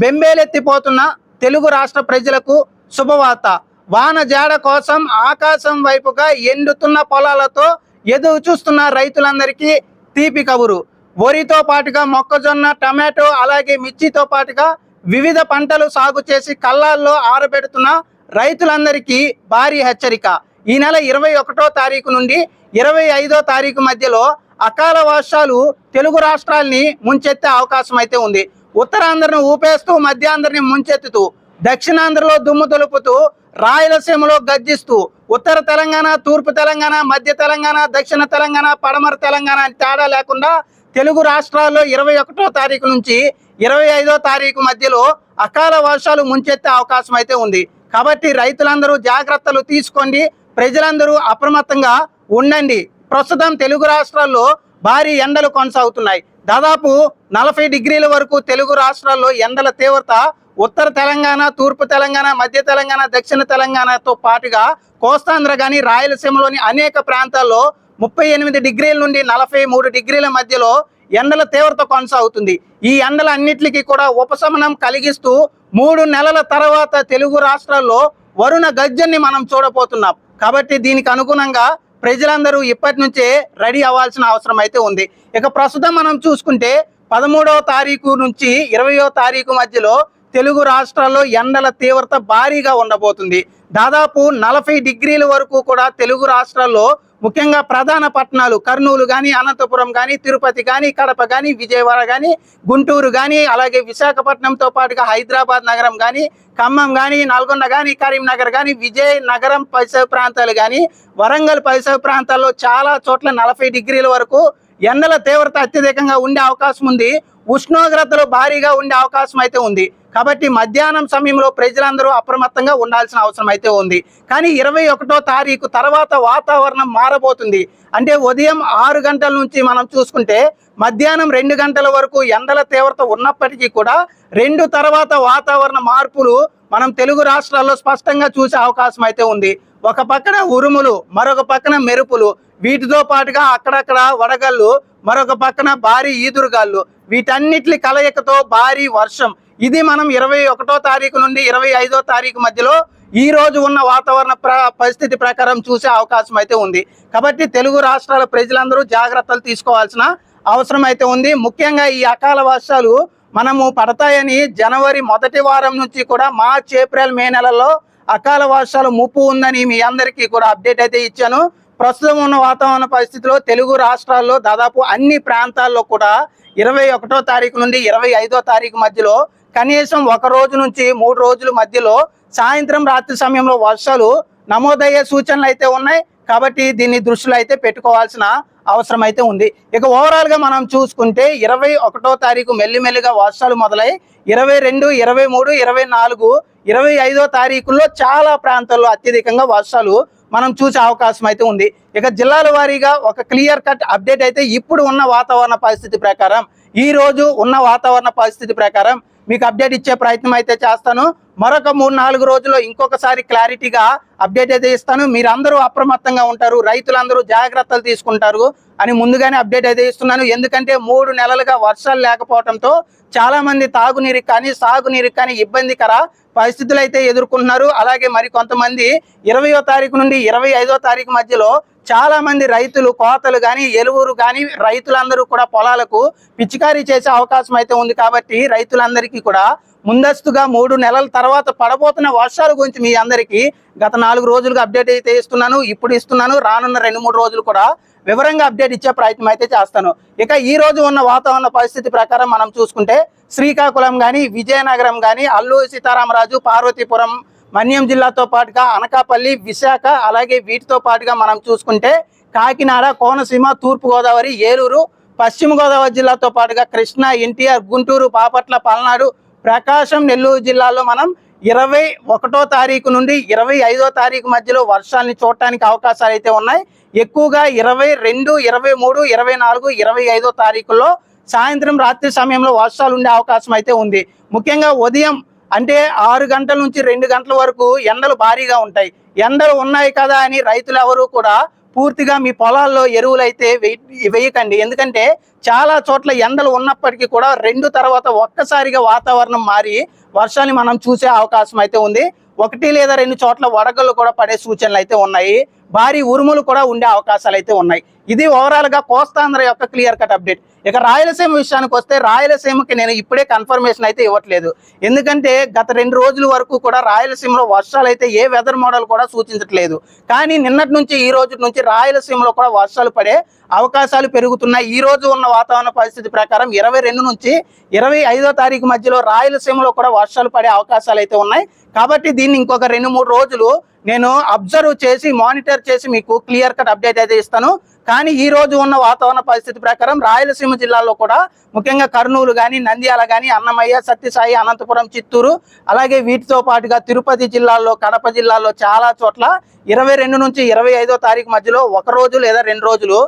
బెంబేలెత్తిపోతున్న తెలుగు రాష్ట్ర ప్రజలకు శుభవార్త. వాన జాడ కోసం ఆకాశం వైపుగా ఎండుతున్న పొలాలతో ఎదురు చూస్తున్న రైతులందరికీ తీపి కబురు. వరితో పాటుగా మొక్కజొన్న టమాటో అలాగే మిర్చితో పాటుగా వివిధ పంటలు సాగు చేసి కళ్ళాల్లో ఆరబెడుతున్న రైతులందరికీ భారీ హెచ్చరిక. ఈ నెల ఇరవై ఒకటో తారీఖు నుండి ఇరవై ఐదో తారీఖు మధ్యలో అకాల వర్షాలు తెలుగు రాష్ట్రాల్ని ముంచెత్తే అవకాశం అయితే ఉంది. ఉత్తరాంధ్రను ఊపేస్తూ మధ్యాంధ్రని ముంచెత్తుతూ దక్షిణాంధ్రలో దుమ్ము తొలుపుతూ రాయలసీమలో గర్జిస్తూ ఉత్తర తెలంగాణ తూర్పు తెలంగాణ మధ్య తెలంగాణ దక్షిణ తెలంగాణ పడమర తెలంగాణ అని తేడా లేకుండా తెలుగు రాష్ట్రాల్లో ఇరవై ఒకటో తారీఖు నుంచి ఇరవై ఐదో తారీఖు మధ్యలో అకాల వర్షాలు ముంచెత్తే అవకాశం అయితే ఉంది. కాబట్టి రైతులందరూ జాగ్రత్తలు తీసుకోండి. ప్రజలందరూ అప్రమత్తంగా ఉండండి. ప్రస్తుతం తెలుగు రాష్ట్రాల్లో భారీ ఎండలు కొనసాగుతున్నాయి. దాదాపు నలభై డిగ్రీల వరకు తెలుగు రాష్ట్రాల్లో ఎండల తీవ్రత ఉత్తర తెలంగాణ తూర్పు తెలంగాణ మధ్య తెలంగాణ దక్షిణ తెలంగాణతో పాటుగా కోస్తాంధ్ర కానీ రాయలసీమలోని అనేక ప్రాంతాల్లో ముప్పై ఎనిమిది డిగ్రీల నుండి నలభై మూడు డిగ్రీల మధ్యలో ఎండల తీవ్రత కొనసాగుతుంది. ఈ ఎండల అన్నిటికీ కూడా ఉపశమనం కలిగిస్తూ మూడు నెలల తర్వాత తెలుగు రాష్ట్రాల్లో వరుణ గర్జన్ని మనం చూడబోతున్నాం. కాబట్టి దీనికి అనుగుణంగా ప్రజలందరూ ఇప్పటి నుంచే రెడీ అవ్వాల్సిన అవసరం అయితే ఉంది. ఇక ప్రస్తుతం మనం చూసుకుంటే పదమూడవ తారీఖు నుంచి ఇరవయో తారీఖు మధ్యలో తెలుగు రాష్ట్రాల్లో ఎండల తీవ్రత భారీగా ఉండబోతుంది. దాదాపు నలభై డిగ్రీల వరకు కూడా తెలుగు రాష్ట్రాల్లో ముఖ్యంగా ప్రధాన పట్టణాలు కర్నూలు కానీ అనంతపురం కానీ తిరుపతి కానీ కడప కానీ విజయవాడ కానీ గుంటూరు కానీ అలాగే విశాఖపట్నంతో పాటుగా హైదరాబాద్ నగరం కానీ ఖమ్మం కానీ నల్గొండ కానీ కరీంనగర్ కానీ విజయనగరం పరిసర ప్రాంతాలు కానీ వరంగల్ పరిసర ప్రాంతాల్లో చాలా చోట్ల నలభై డిగ్రీల వరకు ఎండల తీవ్రత అత్యధికంగా ఉండే అవకాశం ఉంది. ఉష్ణోగ్రతలు భారీగా ఉండే అవకాశం అయితే ఉంది. కాబట్టి మధ్యాహ్నం సమయంలో ప్రజలందరూ అప్రమత్తంగా ఉండాల్సిన అవసరం అయితే ఉంది. కానీ ఇరవై ఒకటో తారీఖు తర్వాత వాతావరణం మారబోతుంది. అంటే ఉదయం ఆరు గంటల నుంచి మనం చూసుకుంటే మధ్యాహ్నం రెండు గంటల వరకు ఎండల తీవ్రత ఉన్నప్పటికీ కూడా రెండు తర్వాత వాతావరణ మార్పులు మనం తెలుగు రాష్ట్రాల్లో స్పష్టంగా చూసే అవకాశం అయితే ఉంది. ఒక పక్కన ఉరుములు మరొక పక్కన మెరుపులు వీటితో పాటుగా అక్కడక్కడ వడగళ్ళు మరొక పక్కన భారీ ఈదురుగాళ్ళు. వీటన్నిటి కలయికతో భారీ వర్షం. ఇది మనం ఇరవై ఒకటో తారీఖు నుండి ఇరవై ఐదో తారీఖు మధ్యలో ఈ రోజు ఉన్న వాతావరణ పరిస్థితి ప్రకారం చూసే అవకాశం అయితే ఉంది. కాబట్టి తెలుగు రాష్ట్రాల ప్రజలందరూ జాగ్రత్తలు తీసుకోవాల్సిన అవసరం అయితే ఉంది. ముఖ్యంగా ఈ అకాల వర్షాలు మనము పడతాయని జనవరి మొదటి వారం నుంచి కూడా మార్చ్ ఏప్రిల్ మే నెలలో అకాల వర్షాలు ముప్పు ఉందని మీ అందరికీ కూడా అప్డేట్ అయితే ఇచ్చాను. ప్రస్తుతం ఉన్న వాతావరణ పరిస్థితిలో తెలుగు రాష్ట్రాల్లో దాదాపు అన్ని ప్రాంతాల్లో కూడా ఇరవై ఒకటో తారీఖు నుండి ఇరవై ఐదో తారీఖు మధ్యలో కనీసం ఒక రోజు నుంచి మూడు రోజుల మధ్యలో సాయంత్రం రాత్రి సమయంలో వర్షాలు నమోదయ్యే సూచనలు అయితే ఉన్నాయి. కాబట్టి దీన్ని దృష్టిలో అయితే పెట్టుకోవాల్సిన అవసరం అయితే ఉంది. ఇక ఓవరాల్గా మనం చూసుకుంటే ఇరవై ఒకటో తారీఖు మెల్లిమెల్లిగా వర్షాలు మొదలై ఇరవై రెండు ఇరవై మూడు ఇరవై నాలుగు ఇరవై ఐదో తారీఖుల్లో చాలా ప్రాంతాల్లో అత్యధికంగా వర్షాలు మనం చూసే అవకాశం అయితే ఉంది. ఇక జిల్లాల వారీగా ఒక క్లియర్ కట్ అప్డేట్ అయితే ఇప్పుడు ఉన్న వాతావరణ పరిస్థితి ప్రకారం ఈ రోజు ఉన్న వాతావరణ పరిస్థితి ప్రకారం మీకు అప్డేట్ ఇచ్చే ప్రయత్నం అయితే చేస్తాను. మరొక మూడు నాలుగు రోజుల్లో ఇంకొకసారి క్లారిటీగా అప్డేట్ అయితే ఇస్తాను. మీరందరూ అప్రమత్తంగా ఉంటారు. రైతులందరూ జాగ్రత్తలు తీసుకుంటారు అని ముందుగానే అప్డేట్ అయితే ఇస్తున్నాను. ఎందుకంటే మూడు నెలలుగా వర్షాలు లేకపోవడంతో చాలామంది తాగునీరు తాగునీరుకి కానీ సాగునీరుకి కానీ ఇబ్బందికర పరిస్థితులు అయితే ఎదుర్కొంటున్నారు. అలాగే మరి కొంతమంది ఇరవయో తారీఖు నుండి ఇరవై ఐదో తారీఖు మధ్యలో చాలా మంది రైతులు కోతలు కానీ ఎలువురు కానీ రైతులందరూ కూడా పొలాలకు పిచికారీ చేసే అవకాశం అయితే ఉంది కాబట్టి రైతులందరికీ కూడా ముందస్తుగా మూడు నెలల తర్వాత పడబోతున్న వర్షాల గురించి మీ అందరికీ గత నాలుగు రోజులుగా అప్డేట్ అయితే ఇస్తున్నాను. ఇప్పుడు ఇస్తున్నాను. రానున్న రెండు మూడు రోజులు కూడా వివరంగా అప్డేట్ ఇచ్చే ప్రయత్నం అయితే చేస్తాను. ఇక ఈ రోజు ఉన్న వాతావరణ పరిస్థితి ప్రకారం మనం చూసుకుంటే శ్రీకాకుళం కానీ విజయనగరం కానీ అల్లూరి సీతారామరాజు పార్వతీపురం మన్యం జిల్లాతో పాటుగా అనకాపల్లి విశాఖ అలాగే వీటితో పాటుగా మనం చూసుకుంటే కాకినాడ కోనసీమ తూర్పుగోదావరి ఏలూరు పశ్చిమ గోదావరి జిల్లాతో పాటుగా కృష్ణా ఎన్టీఆర్ గుంటూరు పాపట్ల పల్నాడు ప్రకాశం నెల్లూరు జిల్లాలో మనం ఇరవై ఒకటో తారీఖు నుండి ఇరవై ఐదో తారీఖు మధ్యలో వర్షాలని చూడటానికి అవకాశాలు అయితే ఉన్నాయి. ఎక్కువగా ఇరవై రెండు ఇరవై మూడు ఇరవై నాలుగు ఇరవై ఐదో తారీఖుల్లో సాయంత్రం రాత్రి సమయంలో వర్షాలు ఉండే అవకాశం అయితే ఉంది. ముఖ్యంగా ఉదయం అంటే ఆరు గంటల నుంచి రెండు గంటల వరకు ఎండలు భారీగా ఉంటాయి. ఎండలు ఉన్నాయి కదా అని రైతులు ఎవరు కూడా పూర్తిగా మీ పొలాల్లో ఎరువులు అయితే వేయకండి. ఎందుకంటే చాలా చోట్ల ఎండలు ఉన్నప్పటికీ కూడా రెండు తర్వాత ఒక్కసారిగా వాతావరణం మారి వర్షాన్ని మనం చూసే అవకాశం అయితే ఉంది. ఒకటి లేదా రెండు చోట్ల వడగళ్ళు కూడా పడే సూచనలు అయితే ఉన్నాయి. భారీ ఉరుములు కూడా ఉండే అవకాశాలు అయితే ఉన్నాయి. ఇది ఓవరాల్గా కోస్తాంధ్ర యొక్క క్లియర్ కట్ అప్డేట్ ఇక రాయలసీమ విషయానికి వస్తే రాయలసీమకి నేను ఇప్పుడే కన్ఫర్మేషన్ అయితే ఇవ్వట్లేదు. ఎందుకంటే గత రెండు రోజుల వరకు కూడా రాయలసీమలో వర్షాలు అయితే ఏ వెదర్ మోడల్ కూడా సూచించట్లేదు. కానీ నిన్నటి నుంచి ఈ రోజు నుంచి రాయలసీమలో కూడా వర్షాలు పడే అవకాశాలు పెరుగుతున్నాయి. ఈ రోజు ఉన్న వాతావరణ పరిస్థితి ప్రకారం ఇరవై రెండు నుంచి ఇరవై ఐదో తారీఖు మధ్యలో రాయలసీమలో కూడా వర్షాలు పడే అవకాశాలు అయితే ఉన్నాయి. కాబట్టి దీన్ని ఇంకొక రెండు మూడు రోజులు నేను అబ్జర్వ్ చేసి మానిటర్ చేసి మీకు క్లియర్ కట్ అప్డేట్ అయితే ఇస్తాను. కానీ ఈ రోజు ఉన్న వాతావరణ పరిస్థితి ప్రకారం రాయలసీమ జిల్లాలో కూడా ముఖ్యంగా కర్నూలు కానీ నంద్యాల కానీ అన్నమయ్య సత్యసాయి అనంతపురం చిత్తూరు అలాగే వీటితో పాటుగా తిరుపతి జిల్లాలో కడప జిల్లాలో చాలా చోట్ల ఇరవై రెండు నుంచి ఇరవై ఐదో తారీఖు మధ్యలో ఒక రోజు లేదా రెండు రోజులు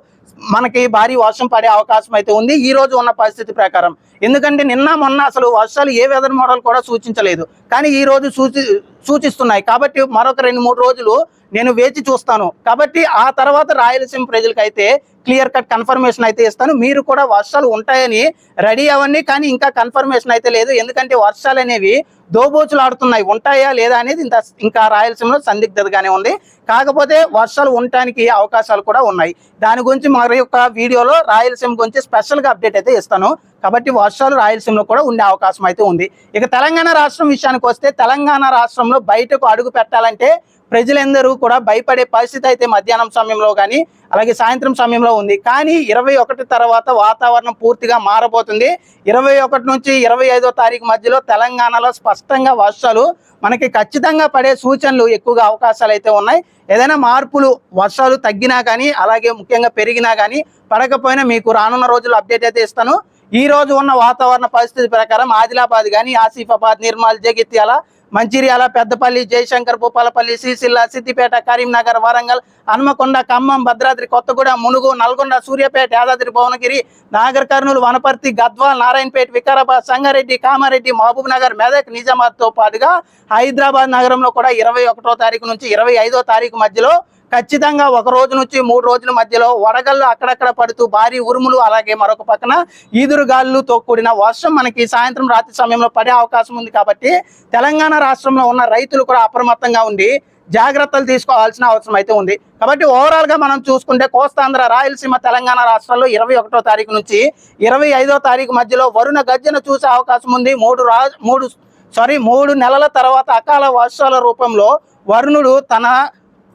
మనకి భారీ వర్షం పడే అవకాశం అయితే ఉంది. ఈ రోజు ఉన్న పరిస్థితి ప్రకారం. ఎందుకంటే నిన్న మొన్న అసలు వర్షాలు ఏ వెదర్ మోడల్ కూడా సూచించలేదు. కానీ ఈ రోజు సూచి సూచిస్తున్నాయి. కాబట్టి మరొక రెండు మూడు రోజులు నేను వేచి చూస్తాను. కాబట్టి ఆ తర్వాత రాయలసీమ ప్రజలకైతే క్లియర్ కట్ కన్ఫర్మేషన్ అయితే ఇస్తాను. మీరు కూడా వర్షాలు ఉంటాయని రెడీ అవ్వండి. కానీ ఇంకా కన్ఫర్మేషన్ అయితే లేదు. ఎందుకంటే వర్షాలు అనేవి దోబోచులు ఆడుతున్నాయి ఉంటాయా లేదా అనేది ఇంత ఇంకా రాయలసీమలో సందిగ్ధతగానే ఉంది. కాకపోతే వర్షాలు ఉండటానికి అవకాశాలు కూడా ఉన్నాయి. దాని గురించి మరి యొక్క వీడియోలో రాయలసీమ గురించి స్పెషల్గా అప్డేట్ అయితే ఇస్తాను. కాబట్టి వర్షాలు రాయలసీమలో కూడా ఉండే అవకాశం అయితే ఉంది. ఇక తెలంగాణ రాష్ట్రం విషయానికి వస్తే తెలంగాణ రాష్ట్రంలో బయటకు అడుగు పెట్టాలంటే ప్రజలందరూ కూడా భయపడే పరిస్థితి అయితే మధ్యాహ్నం సమయంలో కానీ అలాగే సాయంత్రం సమయంలో ఉంది. కానీ ఇరవై ఒకటి తర్వాత వాతావరణం పూర్తిగా మారబోతుంది. ఇరవై ఒకటి నుంచి ఇరవై ఐదో తారీఖు మధ్యలో తెలంగాణలో స్పష్టంగా వర్షాలు మనకి ఖచ్చితంగా పడే సూచనలు ఎక్కువగా అవకాశాలు అయితే ఉన్నాయి. ఏదైనా మార్పులు వర్షాలు తగ్గినా కానీ అలాగే ముఖ్యంగా పెరిగినా కానీ పడకపోయినా మీకు రానున్న రోజులు అప్డేట్ అయితే ఇస్తాను. ఈ రోజు ఉన్న వాతావరణ పరిస్థితి ప్రకారం ఆదిలాబాద్ కానీ ఆసిఫాబాద్ నిర్మల్ జగిత్యాల మంచిర్యాల పెద్దపల్లి జయశంకర్ భూపాలపల్లి శ్రీశిల్ల సిద్దిపేట కరీంనగర్ వరంగల్ హన్మకొండ ఖమ్మం భద్రాద్రి కొత్తగూడెం మునుగు నల్గొండ సూర్యాపేట యాదాద్రి భువనగిరి నాగర్ కర్నూలు వనపర్తి గద్వాల్ నారాయణపేట వికారాబాద్ సంగారెడ్డి కామారెడ్డి మహబూబ్ నగర్ మెదక్ నిజామాబాద్తో పాటుగా హైదరాబాద్ నగరంలో కూడా ఇరవై ఒకటో తారీఖు నుంచి ఇరవై ఐదో తారీఖు మధ్యలో ఖచ్చితంగా ఒక రోజు నుంచి మూడు రోజుల మధ్యలో వడగళ్ళు అక్కడక్కడ పడుతూ భారీ ఉరుములు అలాగే మరొక పక్కన ఈదురుగాలులతో కూడిన వర్షం మనకి సాయంత్రం రాత్రి సమయంలో పడే అవకాశం ఉంది కాబట్టి తెలంగాణ రాష్ట్రంలో ఉన్న రైతులు కూడా అప్రమత్తంగా ఉండి జాగ్రత్తలు తీసుకోవాల్సిన అవసరం అయితే ఉంది. కాబట్టి ఓవరాల్గా మనం చూసుకుంటే కోస్తాంధ్ర రాయలసీమ తెలంగాణ రాష్ట్రాల్లో ఇరవై ఒకటో తారీఖు నుంచి ఇరవై ఐదో తారీఖు మధ్యలో వరుణ గర్జన చూసే అవకాశం ఉంది. మూడు రా మూడు సారీ మూడు నెలల తర్వాత అకాల వర్షాల రూపంలో వరుణుడు తన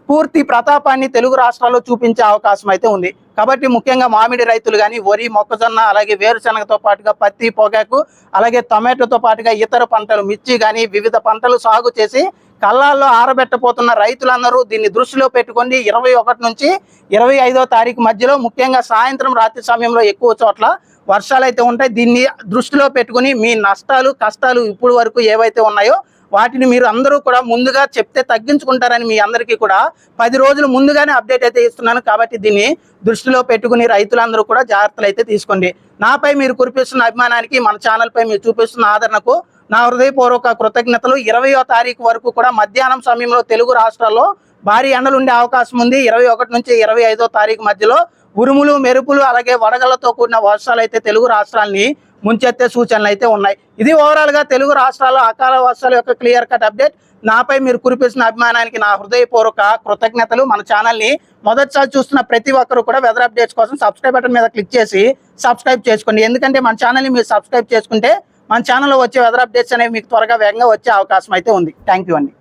పూర్తి ప్రతాపాన్ని తెలుగు రాష్ట్రాల్లో చూపించే అవకాశం అయితే ఉంది. కాబట్టి ముఖ్యంగా మామిడి రైతులు కానీ వరి మొక్కజొన్న అలాగే వేరుశనగతో పాటుగా పత్తి పొగాకు అలాగే టమాటోతో పాటుగా ఇతర పంటలు మిర్చి కానీ వివిధ పంటలు సాగు చేసి కళ్ళాల్లో ఆరబెట్టపోతున్న రైతులందరూ దీన్ని దృష్టిలో పెట్టుకొని ఇరవై ఒకటి నుంచి ఇరవై ఐదో తారీఖు మధ్యలో ముఖ్యంగా సాయంత్రం రాత్రి సమయంలో ఎక్కువ చోట్ల వర్షాలు అయితే ఉంటాయి. దీన్ని దృష్టిలో పెట్టుకుని మీ నష్టాలు కష్టాలు ఇప్పుడు వరకు ఏవైతే ఉన్నాయో వాటిని మీరు అందరూ కూడా ముందుగా చెప్తే తగ్గించుకుంటారని మీ అందరికీ కూడా పది రోజులు ముందుగానే అప్డేట్ అయితే ఇస్తున్నాను కాబట్టి దీన్ని దృష్టిలో పెట్టుకుని రైతులందరూ కూడా జాగ్రత్తలు అయితే తీసుకోండి. నాపై మీరు కురిపిస్తున్న అభిమానానికి మన ఛానల్పై మీరు చూపిస్తున్న ఆదరణకు నా హృదయపూర్వక కృతజ్ఞతలు. ఇరవయో తారీఖు వరకు కూడా మధ్యాహ్నం సమయంలో తెలుగు రాష్ట్రాల్లో భారీ ఎండలు ఉండే అవకాశం ఉంది. ఇరవై ఒకటి నుంచి ఇరవై ఐదో తారీఖు మధ్యలో ఉరుములు మెరుపులు అలాగే వడగళ్ళతో కూడిన వర్షాలు అయితే తెలుగు రాష్ట్రాల్ని ముంచెత్తే సూచనలు అయితే ఉన్నాయి. ఇది ఓవరాల్గా తెలుగు రాష్ట్రాల అకాల వర్షాల యొక్క క్లియర్ కట్ అప్డేట్ నాపై మీరు కురిపిస్తున్న అభిమానానికి నా హృదయపూర్వక కృతజ్ఞతలు. మన ఛానల్ని మొదటిసారి చూస్తున్న ప్రతి ఒక్కరు కూడా వెదర్ అప్డేట్స్ కోసం సబ్స్క్రైబ్ బటన్ మీద క్లిక్ చేసి సబ్స్క్రైబ్ చేసుకోండి. ఎందుకంటే మన ఛానల్ని మీరు సబ్స్క్రైబ్ చేసుకుంటే మన ఛానల్లో వచ్చే వెదర్ అప్డేట్స్ అనేవి మీకు త్వరగా వేగంగా వచ్చే అవకాశం అయితే ఉంది. థ్యాంక్ యూ అండి.